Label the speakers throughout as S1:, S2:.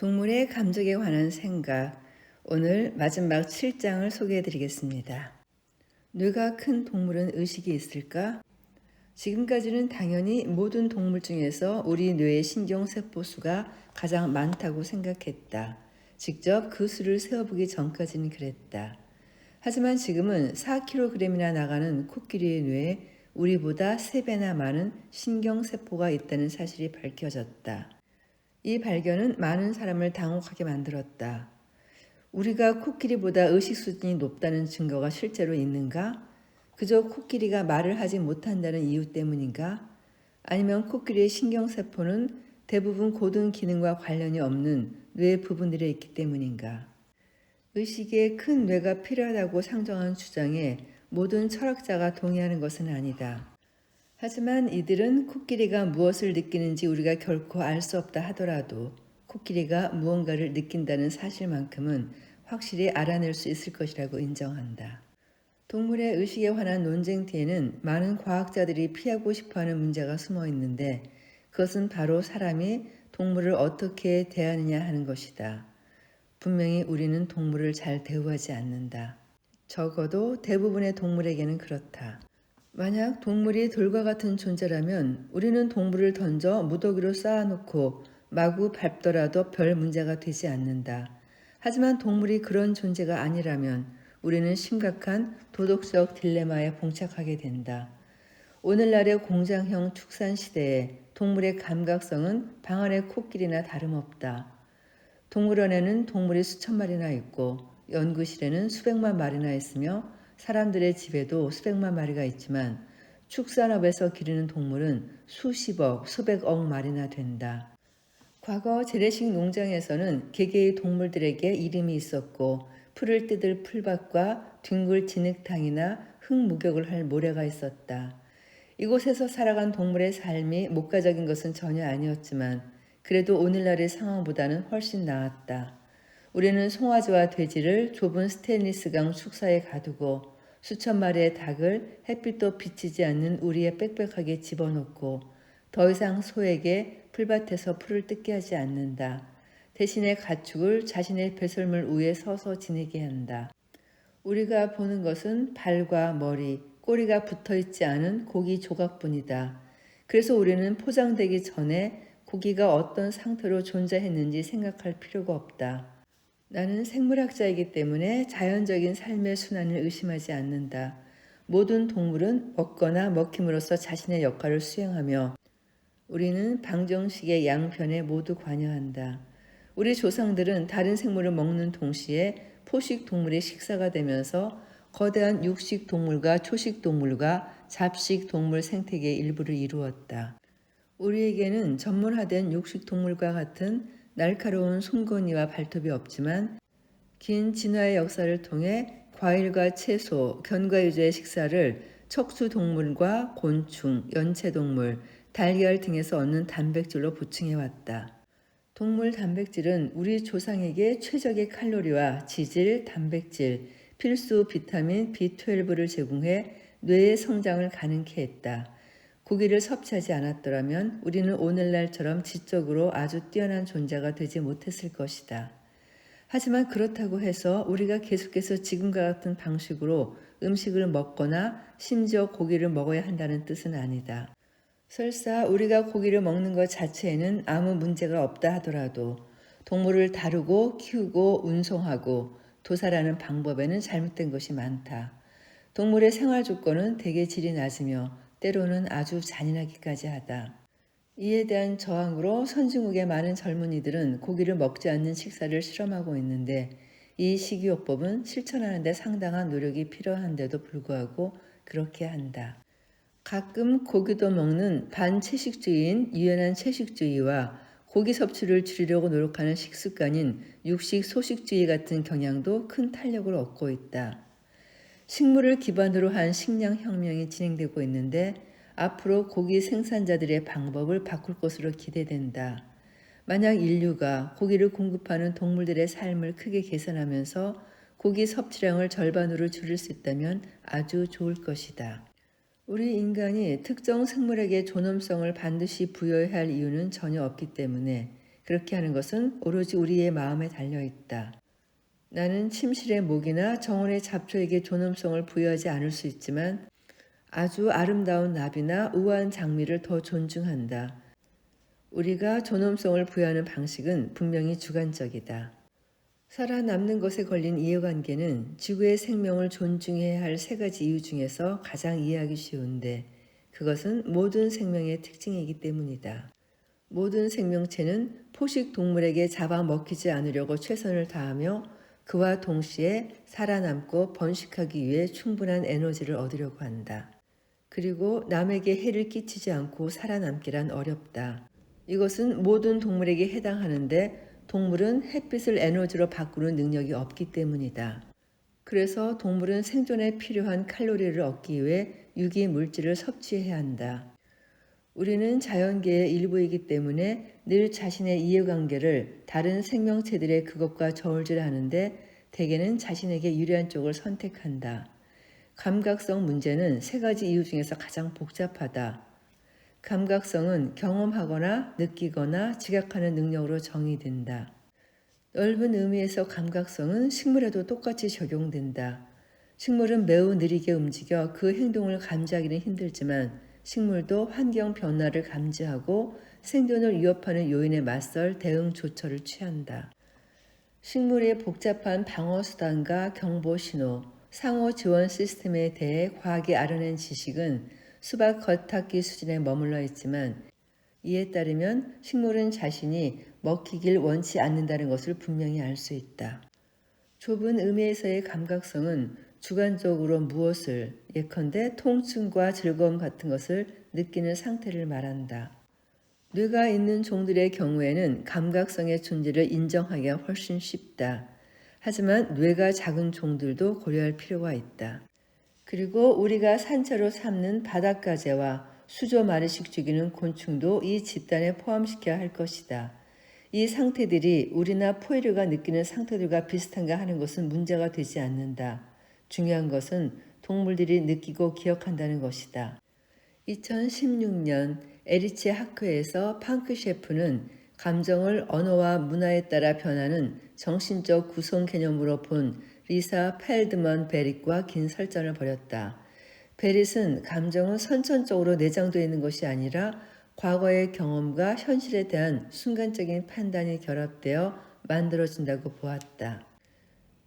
S1: 동물의 감정에 관한 생각. 오늘 마지막 7장을 소개해 드리겠습니다. 뇌가 큰 동물은 의식이 있을까? 지금까지는 당연히 모든 동물 중에서 우리 뇌의 신경세포 수가 가장 많다고 생각했다. 직접 그 수를 세어보기 전까지는 그랬다. 하지만 지금은 4kg이나 나가는 코끼리의 뇌에 우리보다 3배나 많은 신경세포가 있다는 사실이 밝혀졌다. 이 발견은 많은 사람을 당혹하게 만들었다. 우리가 코끼리보다 의식 수준이 높다는 증거가 실제로 있는가? 그저 코끼리가 말을 하지 못한다는 이유 때문인가? 아니면 코끼리의 신경세포는 대부분 고등 기능과 관련이 없는 뇌 부분들에 있기 때문인가? 의식에 큰 뇌가 필요하다고 상정한 주장에 모든 철학자가 동의하는 것은 아니다. 하지만 이들은 코끼리가 무엇을 느끼는지 우리가 결코 알 수 없다 하더라도 코끼리가 무언가를 느낀다는 사실만큼은 확실히 알아낼 수 있을 것이라고 인정한다. 동물의 의식에 관한 논쟁 뒤에는 많은 과학자들이 피하고 싶어 하는 문제가 숨어 있는데 그것은 바로 사람이 동물을 어떻게 대하느냐 하는 것이다. 분명히 우리는 동물을 잘 대우하지 않는다. 적어도 대부분의 동물에게는 그렇다. 만약 동물이 돌과 같은 존재라면 우리는 동물을 던져 무더기로 쌓아놓고 마구 밟더라도 별 문제가 되지 않는다. 하지만 동물이 그런 존재가 아니라면 우리는 심각한 도덕적 딜레마에 봉착하게 된다. 오늘날의 공장형 축산 시대에 동물의 감각성은 방 안의 코끼리나 다름없다. 동물원에는 동물이 수천 마리나 있고 연구실에는 수백만 마리나 있으며 사람들의 집에도 수백만 마리가 있지만 축산업에서 기르는 동물은 수십억, 수백억 마리나 된다. 과거 재래식 농장에서는 개개의 동물들에게 이름이 있었고 풀을 뜯을 풀밭과 둥글 진흙탕이나 흙 목욕을 할 모래가 있었다. 이곳에서 살아간 동물의 삶이 목가적인 것은 전혀 아니었지만 그래도 오늘날의 상황보다는 훨씬 나았다. 우리는 송아지와 돼지를 좁은 스테인리스강 축사에 가두고 수천 마리의 닭을 햇빛도 비치지 않는 우리에 빽빽하게 집어넣고 더 이상 소에게 풀밭에서 풀을 뜯게 하지 않는다. 대신에 가축을 자신의 배설물 위에 서서 지내게 한다. 우리가 보는 것은 발과 머리, 꼬리가 붙어 있지 않은 고기 조각뿐이다. 그래서 우리는 포장되기 전에 고기가 어떤 상태로 존재했는지 생각할 필요가 없다. 나는 생물학자이기 때문에 자연적인 삶의 순환을 의심하지 않는다. 모든 동물은 먹거나 먹힘으로써 자신의 역할을 수행하며 우리는 방정식의 양편에 모두 관여한다. 우리 조상들은 다른 생물을 먹는 동시에 포식 동물의 식사가 되면서 거대한 육식 동물과 초식 동물과 잡식 동물 생태계의 일부를 이루었다. 우리에게는 전문화된 육식 동물과 같은 날카로운 손건이와 발톱이 없지만 긴 진화의 역사를 통해 과일과 채소, 견과 유제의 식사를 척수 동물과 곤충, 연체 동물, 달걀 등에서 얻는 단백질로 보충해 왔다. 동물 단백질은 우리 조상에게 최적의 칼로리와 지질, 단백질, 필수 비타민 B12를 제공해 뇌의 성장을 가능케 했다. 고기를 섭취하지 않았더라면 우리는 오늘날처럼 지적으로 아주 뛰어난 존재가 되지 못했을 것이다. 하지만 그렇다고 해서 우리가 계속해서 지금과 같은 방식으로 음식을 먹거나 심지어 고기를 먹어야 한다는 뜻은 아니다. 설사 우리가 고기를 먹는 것 자체에는 아무 문제가 없다 하더라도 동물을 다루고 키우고 운송하고 도살하는 방법에는 잘못된 것이 많다. 동물의 생활 조건은 대개 질이 낮으며 때로는 아주 잔인하기까지 하다. 이에 대한 저항으로 선진국의 많은 젊은이들은 고기를 먹지 않는 식사를 실험하고 있는데 이 식이요법은 실천하는데 상당한 노력이 필요한데도 불구하고 그렇게 한다. 가끔 고기도 먹는 반채식주의인 유연한 채식주의와 고기 섭취를 줄이려고 노력하는 식습관인 육식 소식주의 같은 경향도 큰 탄력을 얻고 있다. 식물을 기반으로 한 식량 혁명이 진행되고 있는데 앞으로 고기 생산자들의 방법을 바꿀 것으로 기대된다. 만약 인류가 고기를 공급하는 동물들의 삶을 크게 개선하면서 고기 섭취량을 절반으로 줄일 수 있다면 아주 좋을 것이다. 우리 인간이 특정 생물에게 존엄성을 반드시 부여해야 할 이유는 전혀 없기 때문에 그렇게 하는 것은 오로지 우리의 마음에 달려 있다. 나는 침실의 목이나 정원의 잡초에게 존엄성을 부여하지 않을 수 있지만 아주 아름다운 나비나 우아한 장미를 더 존중한다. 우리가 존엄성을 부여하는 방식은 분명히 주관적이다. 살아남는 것에 걸린 이해관계는 지구의 생명을 존중해야 할 세 가지 이유 중에서 가장 이해하기 쉬운데 그것은 모든 생명의 특징이기 때문이다. 모든 생명체는 포식 동물에게 잡아먹히지 않으려고 최선을 다하며 그와 동시에 살아남고 번식하기 위해 충분한 에너지를 얻으려고 한다. 그리고 남에게 해를 끼치지 않고 살아남기란 어렵다. 이것은 모든 동물에게 해당하는데 동물은 햇빛을 에너지로 바꾸는 능력이 없기 때문이다. 그래서 동물은 생존에 필요한 칼로리를 얻기 위해 유기 물질을 섭취해야 한다. 우리는 자연계의 일부이기 때문에 늘 자신의 이해관계를 다른 생명체들의 그것과 저울질하는데 대개는 자신에게 유리한 쪽을 선택한다. 감각성 문제는 세 가지 이유 중에서 가장 복잡하다. 감각성은 경험하거나 느끼거나 지각하는 능력으로 정의된다. 넓은 의미에서 감각성은 식물에도 똑같이 적용된다. 식물은 매우 느리게 움직여 그 행동을 감지하기는 힘들지만 식물도 환경 변화를 감지하고 생존을 위협하는 요인에 맞설 대응 조처를 취한다. 식물의 복잡한 방어 수단과 경보 신호, 상호 지원 시스템에 대해 과학이 알아낸 지식은 수박 겉핥기 수준에 머물러 있지만 이에 따르면 식물은 자신이 먹히길 원치 않는다는 것을 분명히 알 수 있다. 좁은 의미에서의 감각성은 주관적으로 무엇을 예컨대 통증과 즐거움 같은 것을 느끼는 상태를 말한다. 뇌가 있는 종들의 경우에는 감각성의 존재를 인정하기가 훨씬 쉽다. 하지만 뇌가 작은 종들도 고려할 필요가 있다. 그리고 우리가 산채로 삼는 바닷가재와 수조 마리씩 죽이는 곤충도 이 집단에 포함시켜야 할 것이다. 이 상태들이 우리나 포에르가 느끼는 상태들과 비슷한가 하는 것은 문제가 되지 않는다. 중요한 것은 동물들이 느끼고 기억한다는 것이다. 2016년 에리체 학회에서 팡크 셰프는 감정을 언어와 문화에 따라 변하는 정신적 구성 개념으로 본 리사 펠드먼 베릿과 긴 설전을 벌였다. 베릿은 감정은 선천적으로 내장되어 있는 것이 아니라 과거의 경험과 현실에 대한 순간적인 판단이 결합되어 만들어진다고 보았다.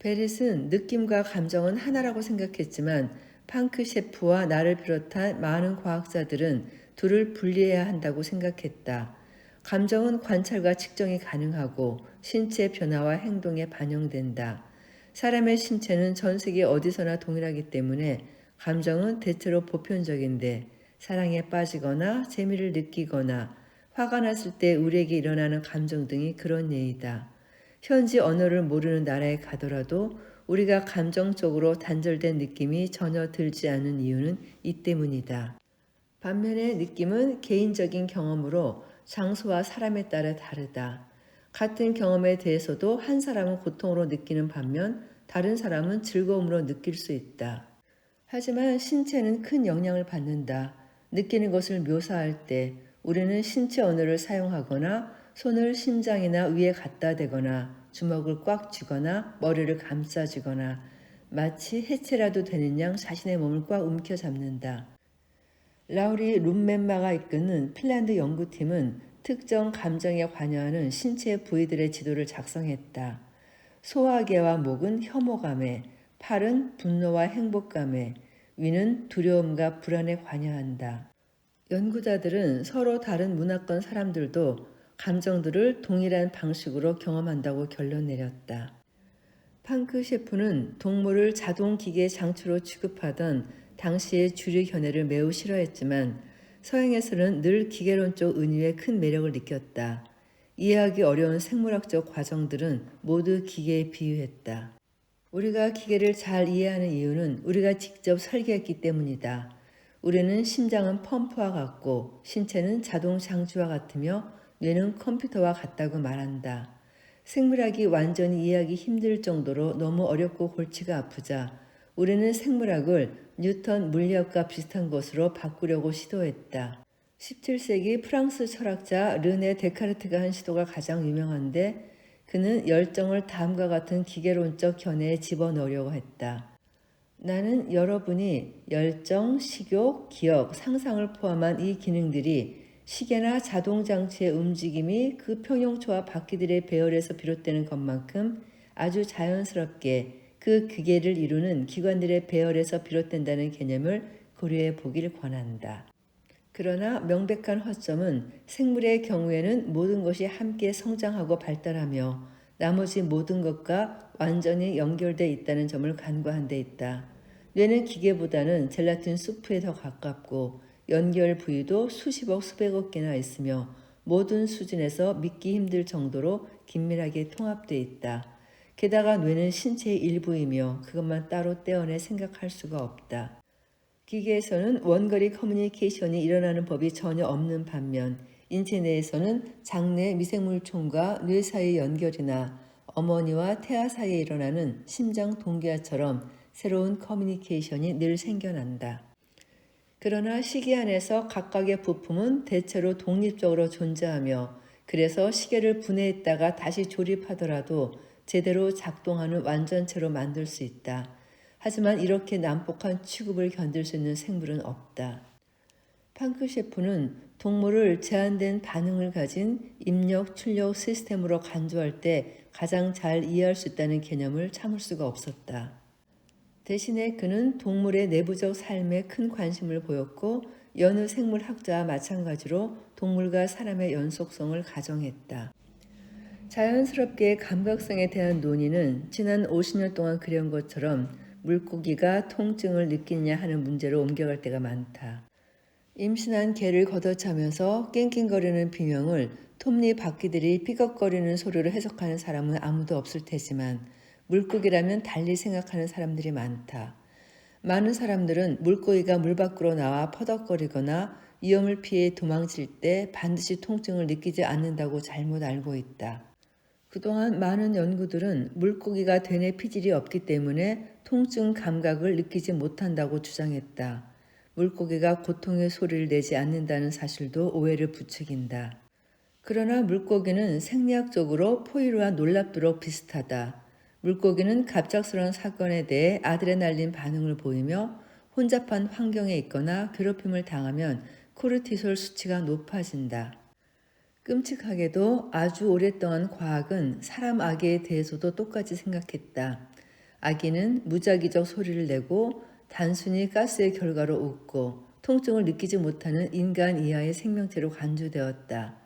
S1: 베릿은 느낌과 감정은 하나라고 생각했지만 팡크 셰프와 나를 비롯한 많은 과학자들은 둘을 분리해야 한다고 생각했다. 감정은 관찰과 측정이 가능하고 신체 변화와 행동에 반영된다. 사람의 신체는 전 세계 어디서나 동일하기 때문에 감정은 대체로 보편적인데 사랑에 빠지거나 재미를 느끼거나 화가 났을 때 우리에게 일어나는 감정 등이 그런 예이다. 현지 언어를 모르는 나라에 가더라도 우리가 감정적으로 단절된 느낌이 전혀 들지 않는 이유는 이 때문이다. 반면에 느낌은 개인적인 경험으로 장소와 사람에 따라 다르다. 같은 경험에 대해서도 한 사람은 고통으로 느끼는 반면 다른 사람은 즐거움으로 느낄 수 있다. 하지만 신체는 큰 영향을 받는다. 느끼는 것을 묘사할 때 우리는 신체 언어를 사용하거나 손을 심장이나 위에 갖다 대거나 주먹을 꽉 쥐거나 머리를 감싸쥐거나 마치 해체라도 되는 양 자신의 몸을 꽉 움켜 잡는다. 라우리 룸멘마가 이끄는 핀란드 연구팀은 특정 감정에 관여하는 신체 부위들의 지도를 작성했다. 소화계와 목은 혐오감에, 팔은 분노와 행복감에, 위는 두려움과 불안에 관여한다. 연구자들은 서로 다른 문화권 사람들도 감정들을 동일한 방식으로 경험한다고 결론 내렸다. 팡크 셰프는 동물을 자동 기계 장치로 취급하던 당시의 주류 견해를 매우 싫어했지만 서양에서는 늘 기계론적 은유에 큰 매력을 느꼈다. 이해하기 어려운 생물학적 과정들은 모두 기계에 비유했다. 우리가 기계를 잘 이해하는 이유는 우리가 직접 설계했기 때문이다. 우리는 심장은 펌프와 같고 신체는 자동 장치와 같으며 뇌는 컴퓨터와 같다고 말한다. 생물학이 완전히 이해하기 힘들 정도로 너무 어렵고 골치가 아프자 우리는 생물학을 뉴턴 물리학과 비슷한 것으로 바꾸려고 시도했다. 17세기 프랑스 철학자 르네 데카르트가 한 시도가 가장 유명한데 그는 열정을 다음과 같은 기계론적 견해에 집어넣으려고 했다. 나는 여러분이 열정, 식욕, 기억, 상상을 포함한 이 기능들이 시계나 자동장치의 움직임이 그 평형초와 바퀴들의 배열에서 비롯되는 것만큼 아주 자연스럽게 그 기계를 이루는 기관들의 배열에서 비롯된다는 개념을 고려해 보길 권한다. 그러나 명백한 허점은 생물의 경우에는 모든 것이 함께 성장하고 발달하며 나머지 모든 것과 완전히 연결돼 있다는 점을 간과한 데 있다. 뇌는 기계보다는 젤라틴 수프에 더 가깝고 연결 부위도 수십억 수백억 개나 있으며 모든 수준에서 믿기 힘들 정도로 긴밀하게 통합돼 있다. 게다가 뇌는 신체의 일부이며 그것만 따로 떼어내 생각할 수가 없다. 기계에서는 원거리 커뮤니케이션이 일어나는 법이 전혀 없는 반면 인체 내에서는 장내 미생물총과 뇌 사이 연결이나 어머니와 태아 사이에 일어나는 심장 동기화처럼 새로운 커뮤니케이션이 늘 생겨난다. 그러나 시계 안에서 각각의 부품은 대체로 독립적으로 존재하며 그래서 시계를 분해했다가 다시 조립하더라도 제대로 작동하는 완전체로 만들 수 있다. 하지만 이렇게 난폭한 취급을 견딜 수 있는 생물은 없다. 팡크 셰프는 동물을 제한된 반응을 가진 입력 출력 시스템으로 간주할 때 가장 잘 이해할 수 있다는 개념을 참을 수가 없었다. 대신에 그는 동물의 내부적 삶에 큰 관심을 보였고 여느 생물학자와 마찬가지로 동물과 사람의 연속성을 가정했다. 자연스럽게 감각성에 대한 논의는 지난 50년 동안 그려온 것처럼 물고기가 통증을 느끼냐 하는 문제로 옮겨갈 때가 많다. 임신한 개를 걷어차면서 낑낑거리는 비명을 톱니 바퀴들이 삐걱거리는 소리로 해석하는 사람은 아무도 없을 테지만 물고기라면 달리 생각하는 사람들이 많다. 많은 사람들은 물고기가 물 밖으로 나와 퍼덕거리거나 위험을 피해 도망칠 때 반드시 통증을 느끼지 않는다고 잘못 알고 있다. 그동안 많은 연구들은 물고기가 되뇌 피질이 없기 때문에 통증 감각을 느끼지 못한다고 주장했다. 물고기가 고통의 소리를 내지 않는다는 사실도 오해를 부추긴다. 그러나 물고기는 생리학적으로 포유류와 놀랍도록 비슷하다. 물고기는 갑작스러운 사건에 대해 아드레날린 반응을 보이며 혼잡한 환경에 있거나 괴롭힘을 당하면 코르티솔 수치가 높아진다. 끔찍하게도 아주 오랫동안 과학은 사람 아기에 대해서도 똑같이 생각했다. 아기는 무작위적 소리를 내고 단순히 가스의 결과로 웃고 통증을 느끼지 못하는 인간 이하의 생명체로 간주되었다.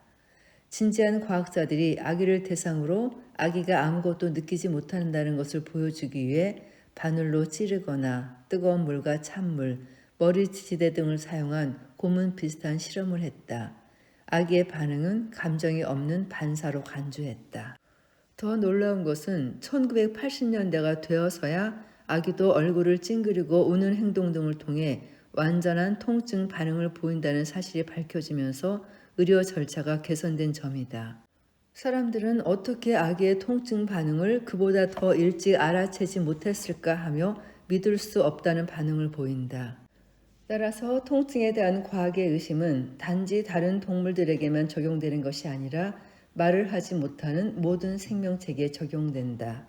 S1: 진지한 과학자들이 아기를 대상으로 아기가 아무것도 느끼지 못한다는 것을 보여주기 위해 바늘로 찌르거나 뜨거운 물과 찬물, 머리 지지대 등을 사용한 고문 비슷한 실험을 했다. 아기의 반응은 감정이 없는 반사로 간주했다. 더 놀라운 것은 1980년대가 되어서야 아기도 얼굴을 찡그리고 우는 행동 등을 통해 완전한 통증 반응을 보인다는 사실이 밝혀지면서 의료 절차가 개선된 점이다. 사람들은 어떻게 아기의 통증 반응을 그보다 더 일찍 알아채지 못했을까 하며 믿을 수 없다는 반응을 보인다. 따라서 통증에 대한 과학의 의심은 단지 다른 동물들에게만 적용되는 것이 아니라 말을 하지 못하는 모든 생명체계에 적용된다.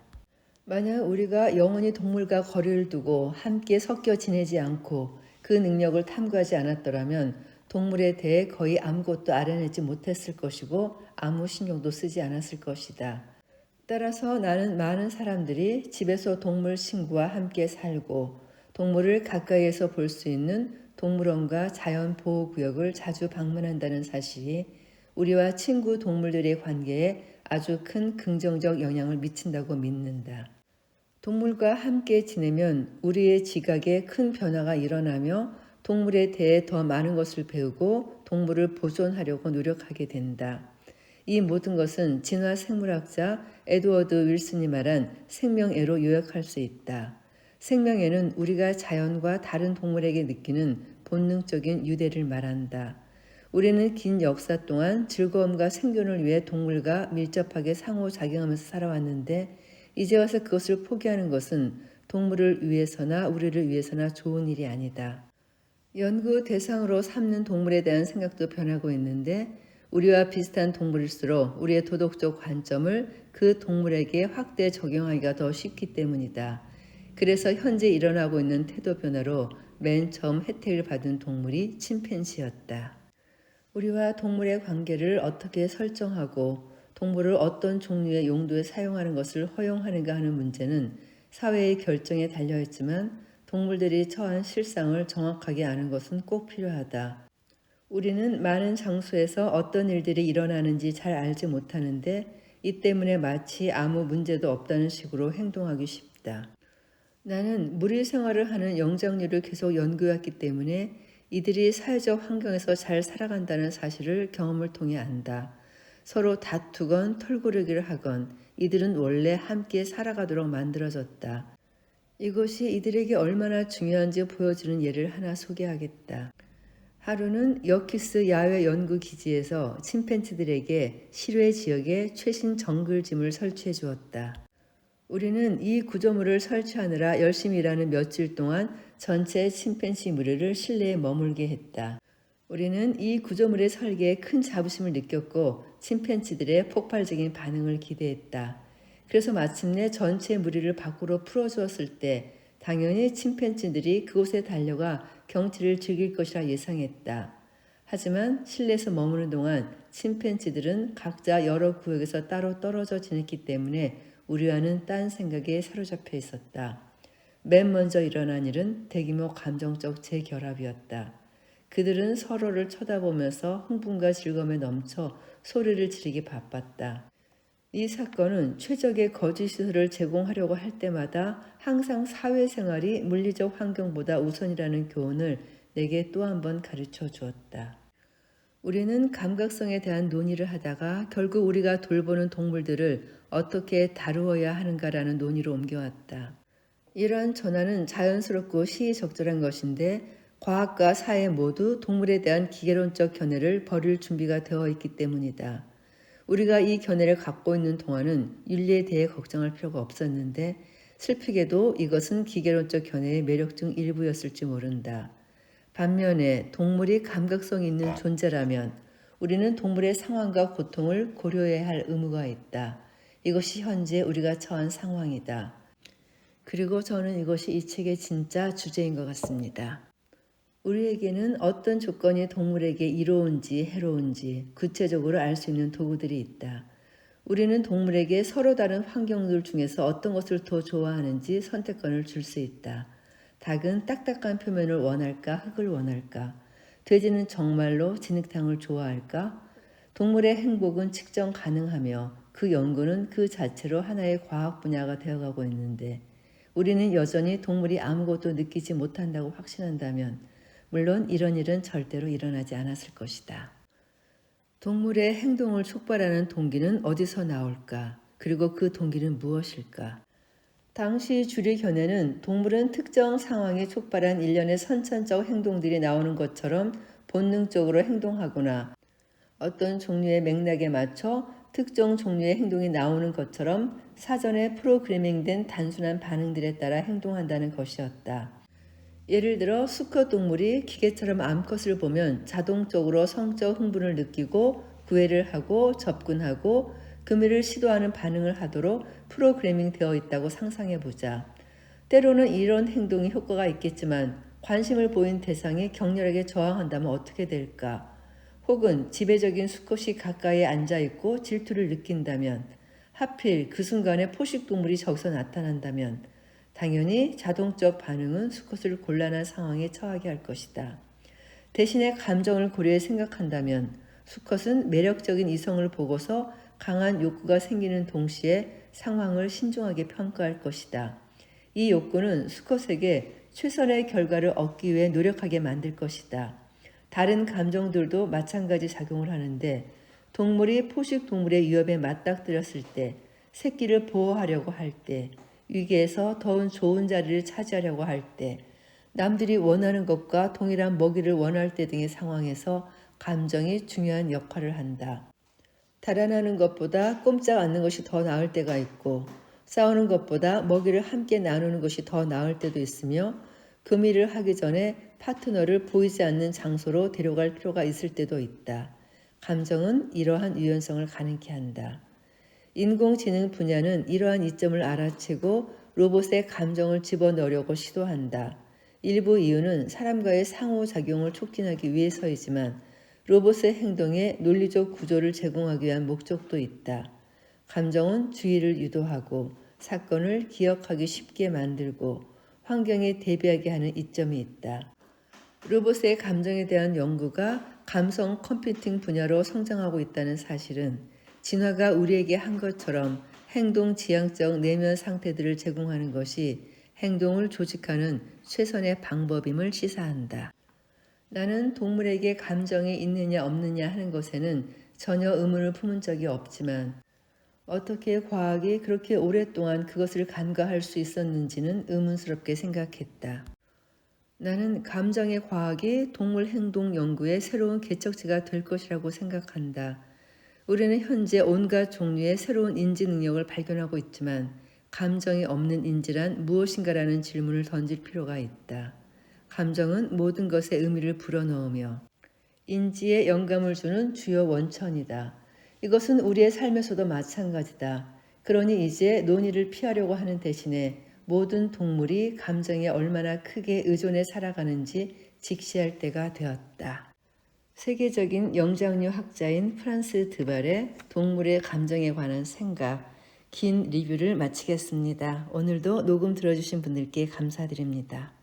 S1: 만약 우리가 영원히 동물과 거리를 두고 함께 섞여 지내지 않고 그 능력을 탐구하지 않았더라면 동물에 대해 거의 아무것도 알아내지 못했을 것이고 아무 신경도 쓰지 않았을 것이다. 따라서 나는 많은 사람들이 집에서 동물 친구와 함께 살고 동물을 가까이에서 볼 수 있는 동물원과 자연 보호 구역을 자주 방문한다는 사실이 우리와 친구 동물들의 관계에 아주 큰 긍정적 영향을 미친다고 믿는다. 동물과 함께 지내면 우리의 지각에 큰 변화가 일어나며 동물에 대해 더 많은 것을 배우고 동물을 보존하려고 노력하게 된다. 이 모든 것은 진화 생물학자 에드워드 윌슨이 말한 생명애로 요약할 수 있다. 생명애는 우리가 자연과 다른 동물에게 느끼는 본능적인 유대를 말한다. 우리는 긴 역사 동안 즐거움과 생존을 위해 동물과 밀접하게 상호작용하면서 살아왔는데 이제 와서 그것을 포기하는 것은 동물을 위해서나 우리를 위해서나 좋은 일이 아니다. 연구 대상으로 삼는 동물에 대한 생각도 변하고 있는데 우리와 비슷한 동물일수록 우리의 도덕적 관점을 그 동물에게 확대 적용하기가 더 쉽기 때문이다. 그래서 현재 일어나고 있는 태도 변화로 맨 처음 혜택을 받은 동물이 침팬지였다. 우리와 동물의 관계를 어떻게 설정하고 동물을 어떤 종류의 용도에 사용하는 것을 허용하는가 하는 문제는 사회의 결정에 달려있지만 동물들이 처한 실상을 정확하게 아는 것은 꼭 필요하다. 우리는 많은 장소에서 어떤 일들이 일어나는지 잘 알지 못하는데 이 때문에 마치 아무 문제도 없다는 식으로 행동하기 쉽다. 나는 무리 생활을 하는 영장류를 계속 연구해왔기 때문에 이들이 사회적 환경에서 잘 살아간다는 사실을 경험을 통해 안다. 서로 다투건 털고르기를 하건 이들은 원래 함께 살아가도록 만들어졌다. 이것이 이들에게 얼마나 중요한지 보여주는 예를 하나 소개하겠다. 하루는 여키스 야외 연구 기지에서 침팬지들에게 실외 지역에 최신 정글짐을 설치해 주었다. 우리는 이 구조물을 설치하느라 열심히 일하는 며칠 동안 전체 침팬지 무리를 실내에 머물게 했다. 우리는 이 구조물의 설계에 큰 자부심을 느꼈고 침팬지들의 폭발적인 반응을 기대했다. 그래서 마침내 전체 무리를 밖으로 풀어주었을 때 당연히 침팬지들이 그곳에 달려가 경치를 즐길 것이라 예상했다. 하지만 실내에서 머무는 동안 침팬지들은 각자 여러 구역에서 따로 떨어져 지냈기 때문에 우리와는 딴 생각에 사로잡혀 있었다. 맨 먼저 일어난 일은 대규모 감정적 재결합이었다. 그들은 서로를 쳐다보면서 흥분과 즐거움에 넘쳐 소리를 지르기 바빴다. 이 사건은 최적의 거주시설을 제공하려고 할 때마다 항상 사회생활이 물리적 환경보다 우선이라는 교훈을 내게 또 한 번 가르쳐 주었다. 우리는 감각성에 대한 논의를 하다가 결국 우리가 돌보는 동물들을 어떻게 다루어야 하는가라는 논의로 옮겨왔다. 이러한 전환은 자연스럽고 시의적절한 것인데 과학과 사회 모두 동물에 대한 기계론적 견해를 버릴 준비가 되어 있기 때문이다. 우리가 이 견해를 갖고 있는 동안은 윤리에 대해 걱정할 필요가 없었는데 슬프게도 이것은 기계론적 견해의 매력 중 일부였을지 모른다. 반면에 동물이 감각성 있는 존재라면 우리는 동물의 상황과 고통을 고려해야 할 의무가 있다. 이것이 현재 우리가 처한 상황이다. 그리고 저는 이것이 이 책의 진짜 주제인 것 같습니다. 우리에게는 어떤 조건이 동물에게 이로운지 해로운지 구체적으로 알 수 있는 도구들이 있다. 우리는 동물에게 서로 다른 환경들 중에서 어떤 것을 더 좋아하는지 선택권을 줄 수 있다. 닭은 딱딱한 표면을 원할까 흙을 원할까? 돼지는 정말로 진흙탕을 좋아할까? 동물의 행복은 측정 가능하며 그 연구는 그 자체로 하나의 과학 분야가 되어가고 있는데 우리는 여전히 동물이 아무것도 느끼지 못한다고 확신한다면 물론 이런 일은 절대로 일어나지 않았을 것이다. 동물의 행동을 촉발하는 동기는 어디서 나올까? 그리고 그 동기는 무엇일까? 당시 주류 견해는 동물은 특정 상황에 촉발한 일련의 선천적 행동들이 나오는 것처럼 본능적으로 행동하거나 어떤 종류의 맥락에 맞춰 특정 종류의 행동이 나오는 것처럼 사전에 프로그래밍된 단순한 반응들에 따라 행동한다는 것이었다. 예를 들어 수컷 동물이 기계처럼 암컷을 보면 자동적으로 성적 흥분을 느끼고 구애를 하고 접근하고 금일을 시도하는 반응을 하도록 프로그래밍 되어 있다고 상상해 보자. 때로는 이런 행동이 효과가 있겠지만 관심을 보인 대상이 격렬하게 저항한다면 어떻게 될까? 혹은 지배적인 수컷이 가까이 앉아 있고 질투를 느낀다면 하필 그 순간에 포식 동물이 저기서 나타난다면 당연히 자동적 반응은 수컷을 곤란한 상황에 처하게 할 것이다. 대신에 감정을 고려해 생각한다면 수컷은 매력적인 이성을 보고서 강한 욕구가 생기는 동시에 상황을 신중하게 평가할 것이다. 이 욕구는 수컷에게 최선의 결과를 얻기 위해 노력하게 만들 것이다. 다른 감정들도 마찬가지 작용을 하는데 동물이 포식 동물의 위협에 맞닥뜨렸을 때 새끼를 보호하려고 할 때 위기에서 더 좋은 자리를 차지하려고 할 때, 남들이 원하는 것과 동일한 먹이를 원할 때 등의 상황에서 감정이 중요한 역할을 한다. 달아나는 것보다 꼼짝 않는 것이 더 나을 때가 있고, 싸우는 것보다 먹이를 함께 나누는 것이 더 나을 때도 있으며, 교미를 하기 전에 파트너를 보이지 않는 장소로 데려갈 필요가 있을 때도 있다. 감정은 이러한 유연성을 가능케 한다. 인공지능 분야는 이러한 이점을 알아채고 로봇의 감정을 집어넣으려고 시도한다. 일부 이유는 사람과의 상호작용을 촉진하기 위해서이지만 로봇의 행동에 논리적 구조를 제공하기 위한 목적도 있다. 감정은 주의를 유도하고 사건을 기억하기 쉽게 만들고 환경에 대비하게 하는 이점이 있다. 로봇의 감정에 대한 연구가 감성 컴퓨팅 분야로 성장하고 있다는 사실은 진화가 우리에게 한 것처럼 행동 지향적 내면 상태들을 제공하는 것이 행동을 조직하는 최선의 방법임을 시사한다. 나는 동물에게 감정이 있느냐 없느냐 하는 것에는 전혀 의문을 품은 적이 없지만 어떻게 과학이 그렇게 오랫동안 그것을 간과할 수 있었는지는 의문스럽게 생각했다. 나는 감정의 과학이 동물 행동 연구의 새로운 개척지가 될 것이라고 생각한다. 우리는 현재 온갖 종류의 새로운 인지 능력을 발견하고 있지만 감정이 없는 인지란 무엇인가라는 질문을 던질 필요가 있다. 감정은 모든 것의 의미를 불어넣으며 인지에 영감을 주는 주요 원천이다. 이것은 우리의 삶에서도 마찬가지다. 그러니 이제 논의를 피하려고 하는 대신에 모든 동물이 감정에 얼마나 크게 의존해 살아가는지 직시할 때가 되었다. 세계적인 영장류 학자인 프란스 드발의 동물의 감정에 관한 생각, 긴 리뷰를 마치겠습니다. 오늘도 녹음 들어주신 분들께 감사드립니다.